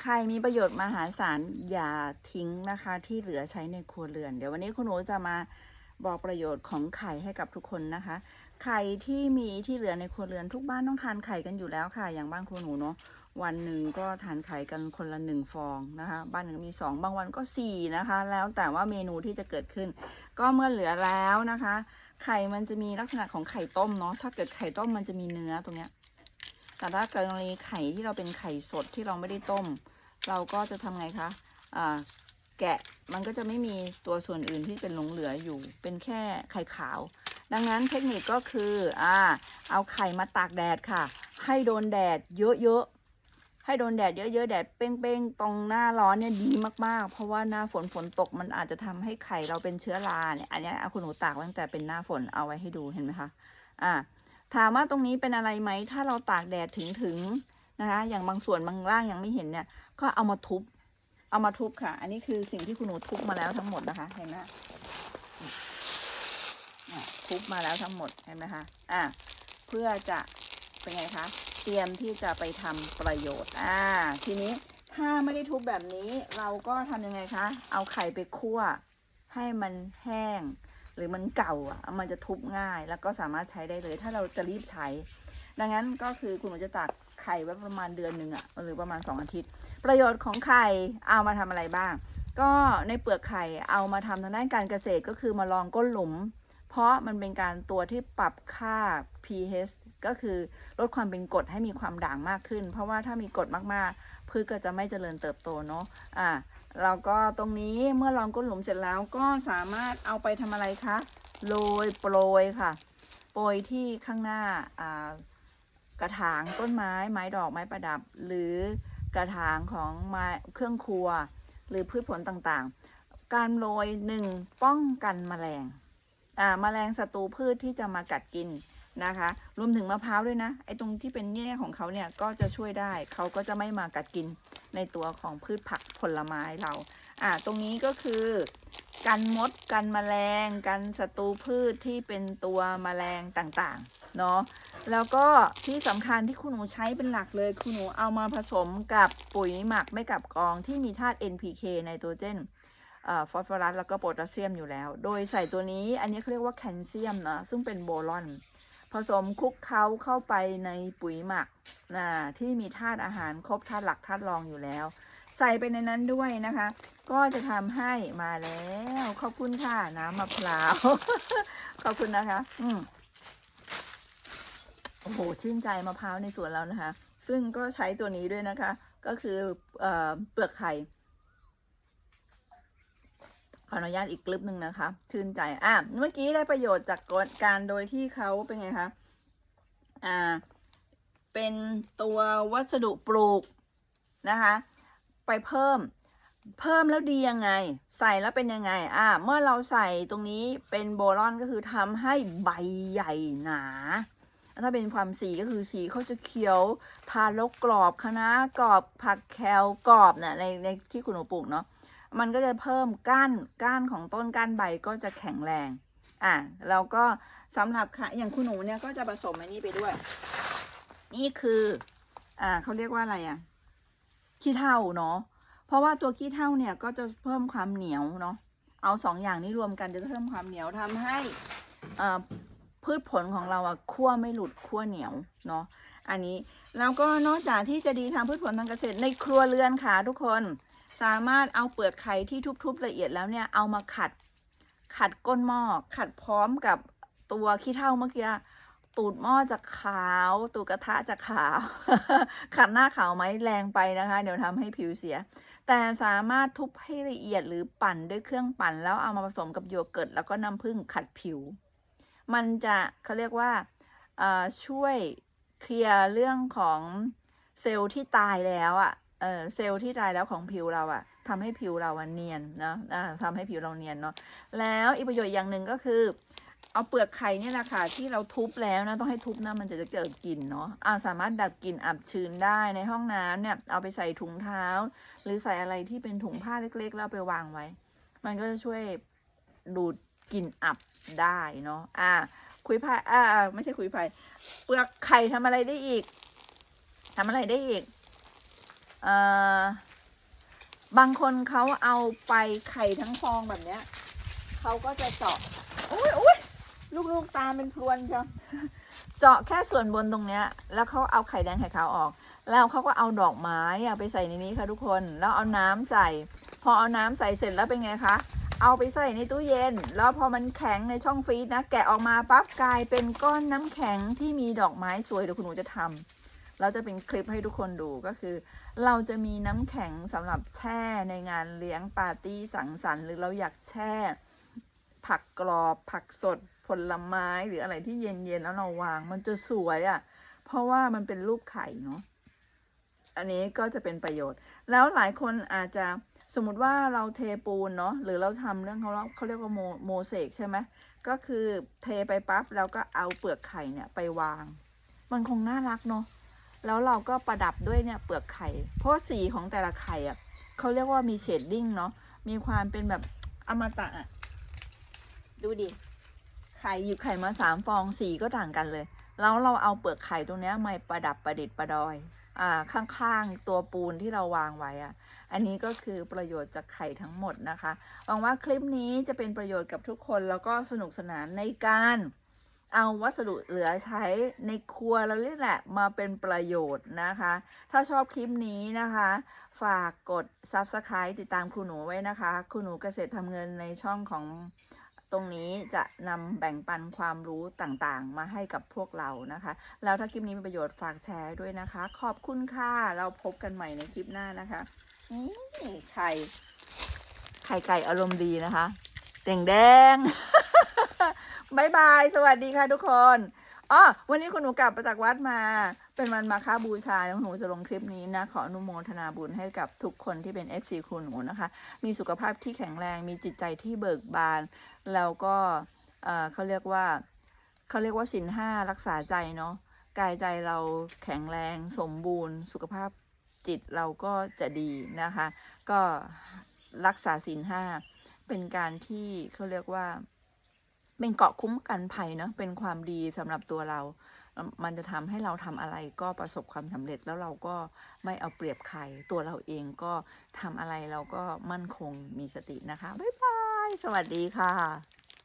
ไข่มีประโยชน์มหาศาลอย่าทิ้งนะคะที่เหลือใช้ในครัวเรือน เดี๋ยววันนี้คุณหนูจะมาบอกประโยชน์ของไข่ให้กับทุกคนนะคะ ไข่ที่มีที่เหลือในครัวเรือนทุกบ้านต้องทานไข่กันอยู่แล้วค่ะ อย่างบ้านครัวหนูเนาะวันหนึ่งก็ทานไข่กันคนละหนึ่งฟองนะคะ บ้านหนึ่งมีสองบางวันก็สี่นะคะ แล้วแต่ว่าเมนูที่จะเกิดขึ้น ก็เมื่อเหลือแล้วนะคะ ไข่มันจะมีลักษณะของไข่ต้มเนาะถ้าเกิดไข่ต้มมันจะมีเนื้อตรงเนี้ย แต่ถ้าเกิดกรณีไข่ที่เราเป็นไข่สดที่เราไม่ได้ต้ม เราก็จะทำไงคะแกะมันก็จะไม่มีตัวส่วนอื่นที่เป็นหลงเหลืออยู่ เป็นแค่ไข่ขาว ดังนั้นเทคนิคก็คืออ่าเอาไข่มาตากแดดค่ะ ให้โดนแดดเยอะๆ ให้โดนแดดเยอะๆ แดดเป้งๆ ตรงหน้าร้อนเนี่ยดีมากๆ เพราะว่าหน้าฝนฝนตกมันอาจจะทำให้ไข่เราเป็นเชื้อราเนี่ย อันนี้เอาคุณหนูตากตั้งแต่เป็นหน้าฝนเอาไว้ให้ดูเห็นไหมคะ อ่า ถามว่าตรงนี้เป็นอะไรไหม ถ้าเราตากแดดถึงถึงๆนะคะ อย่างบางส่วนบางล่างยังไม่เห็นเนี่ย ก็เอามาทุบ เอามาทุบค่ะ อันนี้คือสิ่งที่คุณหนูทุบมาแล้วทั้งหมดนะคะ เห็นไหมทุบมาแล้วทั้งหมด เห็นไหมคะ อ่า เพื่อจะเป็นไงคะ เตรียมที่จะไปทำประโยชน์ อ่า ทีนี้ถ้าไม่ได้ทุบแบบนี้ เราก็ทำยังไงคะ เอาไข่ไปคั่ว ให้มันแห้ง รือมันเก่าอะมันจะทุบง่าย แล้วก็สามารถใช้ได้เลย ถ้าเราจะรีบใช้ ดังนั้นก็คือคุณหนูจะตักไข่ไว้ประมาณเดือนหนึ่งอะหรือประมาณ 2 อาทิตย์ ประโยชน์ของไข่เอามาทำอะไรบ้าง ก็ในเปลือกไข่เอามาทำทางด้านการเกษตรก็คือมาลองก้นหลุม เพราะมันเป็นการตัวที่ปรับค่า pH ก็คือลดความเป็นกรดให้มีความด่างมากขึ้น เพราะว่าถ้ามีกรดมากๆพืชก็จะไม่เจริญเติบโตเนาะอ่าแล้วก็ตรงนี้เมื่อลองก้นหลุมเสร็จแล้วก็สามารถเอาไปทำอะไรคะโรยโปรยค่ะ โปรยที่ข้างหน้าอ่ากระถางต้นไม้ไม้ดอกไม้ประดับ หรือกระถางของไม้เครื่องครัว หรือพืชผลต่างๆ การโรยหนึ่งป้องกันแมลง แมลงศัตรูพืชที่จะมากัดกินนะคะ รวมถึงมะพร้าวด้วยนะไอ้ตรงที่เป็นเนี่ยของเขาเนี่ยก็จะช่วยได้เขาก็จะไม่มากัดกินในตัวของพืชผักผลไม้เราอ่าตรงนี้ก็คือกันมดกันแมลงกันศัตรูพืชที่เป็นตัวแมลงต่างๆเนาะแล้วก็ที่สำคัญที่คุณหนูใช้เป็นหลักเลยคุณหนูเอามาผสมกับปุ๋ยหมักไม่กับกองที่มีธาตุ NPK ไนโตรเจน ฟอสฟอรัสแล้วก็โพแทสเซียมอยู่แล้ว โดยใส่ตัวนี้อันนี้เขาเรียกว่าแคลเซียมนะซึ่งเป็นโบรอน ผสมคลุกเคล้าเข้าไปในปุ๋ยหมักนะที่มีธาตุอาหารครบธาตุหลักธาตุรองอยู่แล้ว ใส่ไปในนั้นด้วยนะคะ ก็จะทำให้มาแล้วขอบคุณค่ะน้ำมะพร้าวขอบคุณนะคะ อืมโอ้โหชื่นใจมะพร้าวในสวนเรานะคะ ซึ่งก็ใช้ตัวนี้ด้วยนะคะ ก็คือเอ่อเปลือกไข่ ขออนุญาตอีกกลึบหนึ่งนะคะ ชื่นใจ อะ เมื่อกี้ได้ประโยชน์จากการโดยที่เขาเป็นไงคะ อ่า เป็นตัววัสดุปลูกนะคะ ไปเพิ่ม เพิ่มแล้วดียังไง ใส่แล้วเป็นยังไง อ่า เมื่อเราใส่ตรงนี้เป็นโบรอนก็คือทำให้ใบใหญ่หนา ถ้าเป็นความสีก็คือสีเขาจะเขียว ทานแล้วกรอบคะน้ากรอบผักแคลกรอบเนี่ยในในที่คุณหนูปลูกเนาะ มันก็จะเพิ่มก้านก้านของต้นก้านใบก็จะแข็งแรง อะแล้วก็สำหรับค่ะอย่างคุณหนูเนี่ยก็จะผสมอันนี้ไปด้วย นี่คือ อ่าเขาเรียกว่าอะไรอะขี้เถ้าเนาะเพราะว่าตัวขี้เถ้าเนี่ยก็จะเพิ่มความเหนียวเนาะเอาสองอย่างนี้รวมกันจะเพิ่มความเหนียวทำให้อ่าพืชผลของเราอะคั่วไม่หลุดคั่วเหนียวเนาะอันนี้แล้วก็นอกจากที่จะดีทางพืชผลทางเกษตรในครัวเรือนค่ะทุกคน สามารถเอาเปลือกไข่ที่ทุบๆละเอียดแล้วเนี่ยเอามาขัด ขัดก้นหม้อขัดพร้อมกับตัวขี้เถ้าเมื่อกี้ตูดหม้อจะขาวตูดกระทะจะขาว ขัดหน้าขาวไหมแรงไปนะคะ เดี๋ยวทำให้ผิวเสีย แต่สามารถทุบให้ละเอียดหรือปั่นด้วยเครื่องปั่น แล้วเอามาผสมกับโยเกิร์ตแล้วก็น้ำผึ้งขัดผิว มันจะเขาเรียกว่าช่วยเคลียร์เรื่องของเซลล์ที่ตายแล้วอะ่ะ เออเซลล์ที่ตายแล้วของผิวเราอะ่ะทำให้ผิวเราเนียนเนาะอ่าทำให้ผิวเราเนียนเนาะแล้วอีกประโยชน์อย่างหนึ่งก็คือ เอาเปลือกไข่เนี่ยแหละค่ะที่เราทุบแล้วนะต้องให้ทุบนะมันจะเกิดกลิ่นเนาะอ่าสามารถดับกลิ่นอับชื้นได้ในห้องน้ำเนี่ยเอาไปใส่ถุงเท้า หรือใส่อะไรที่เป็นถุงผ้าเล็กๆแล้วไปวางไว้ มันก็จะช่วยดูดกลิ่นอับได้เนาะอ่าคุยพายอ่าอ่าไม่ใช่คุยพายเปลือกไข่ทำอะไรได้อีกทำอะไรได้อีก บางคนเขาเอาไปไข่ทั้งฟองแบบเนี้ยเขาก็จะเจาะอุ้ยอุ้ยลูกๆตาเป็นพรวนจ้ะเจาะแค่ส่วนบนตรงเนี้ย แล้วเขาเอาไข่แดงไข่ขาวออก แล้วเขาก็เอาดอกไม้ไปใส่ในนี้ค่ะทุกคน แล้วเอาน้ำใส่ พอเอาน้ำใส่เสร็จแล้วเป็นไงคะเอาไปใส่ในตู้เย็น แล้วพอมันแข็งในช่องฟรีซนะ แกะออกมาปั๊บกลายเป็นก้อนน้ำแข็งที่มีดอกไม้สวยเดี๋ยวคุณหนูจะทำ แล้วจะเป็นคลิปให้ทุกคนดูก็คือ เราจะมีน้ำแข็งสำหรับแช่ในงานเลี้ยงปาร์ตี้สังสรรค์หรือเราอยากแช่ ผักกรอบ ผักสด ผลไม้หรืออะไรที่เย็นๆแล้วเราวาง มันจะสวยอะ่ะ เพราะว่ามันเป็นรูปไข่เนาะอันนี้ก็จะเป็นประโยชน์ แล้วหลายคนอาจจะสมมติว่าเราเทปูนเนาะหรือเราทำเรื่องเขาเขาเรียกว่าโมโมเสกใช่ไหมก็คือเทไปปั๊บแล้วก็เอาเปลือกไข่เนี่ยไปวาง มันคงน่ารักเนาะ แล้วเราก็ประดับด้วยเนี่ยเปลือกไข่ เพราะสีของแต่ละไข่อะ่ะเขาเรียกว่ามีเชดดิ้งเนาะ มีความเป็นแบบอมตะอะ ดูดิ ไข่หยิบไข่มาสามฟองสีก็ต่างกันเลย แล้วเราเอาเปลือกไข่ตรงเนี้ยมาประดับประดิษฐ์ประดอย อ่า ข้างๆ ตัวปูนที่เราวางไว้อะ อันนี้ก็คือประโยชน์จากไข่ทั้งหมดนะคะ หวังว่าคลิปนี้จะเป็นประโยชน์กับทุกคนแล้วก็สนุกสนานในการ เอาวัสดุเหลือใช้ในครัวเราเรียแหละมาเป็นประโยชน์นะคะ ถ้าชอบคลิปนี้นะคะ ฝากกด Subscribe ติดตามครูหนูไว้นะคะ ครูหนูเกษตรทำเงินในช่องของตรงนี้จะนำแบ่งปันความรู้ต่างๆ มาให้กับพวกเรานะคะ แล้วถ้าคลิปนี้มีประโยชน์ฝากแชร์ด้วยนะคะ ขอบคุณค่ะ เราพบกันใหม่ในคลิปหน้านะคะนี่ไข่ ไข่ไก่อารมณ์ดีนะคะแดงแดง บายบาย สวัสดีค่ะทุกคนอ๋อวันนี้คุณหนูกลับมาจากวัดมา เป็นวันมาฆบูชาแล้วหนูจะลงคลิปนี้นะ ขออนุโมทนาบุญให้กับทุกคนที่เป็น FC ครูหนูนะคะ มีสุขภาพที่แข็งแรง มีจิตใจที่เบิกบาน แล้วก็เออเขาเรียกว่าเขาเรียกว่าสินห้ารักษาใจเนาะ กายใจเราแข็งแรง สมบูรณ์ สุขภาพจิตเราก็จะดีนะคะ ก็รักษาสินห้าเป็นการที่เขาเรียกว่า เป็นเกาะคุ้มกันภัยเนาะเป็นความดีสำหรับตัวเรา มันจะทำให้เราทำอะไรก็ประสบความสำเร็จแล้วเราก็ไม่เอาเปรียบใคร ตัวเราเองก็ทำอะไรเราก็มั่นคงมีสตินะคะ บ๊ายบาย สวัสดีค่ะ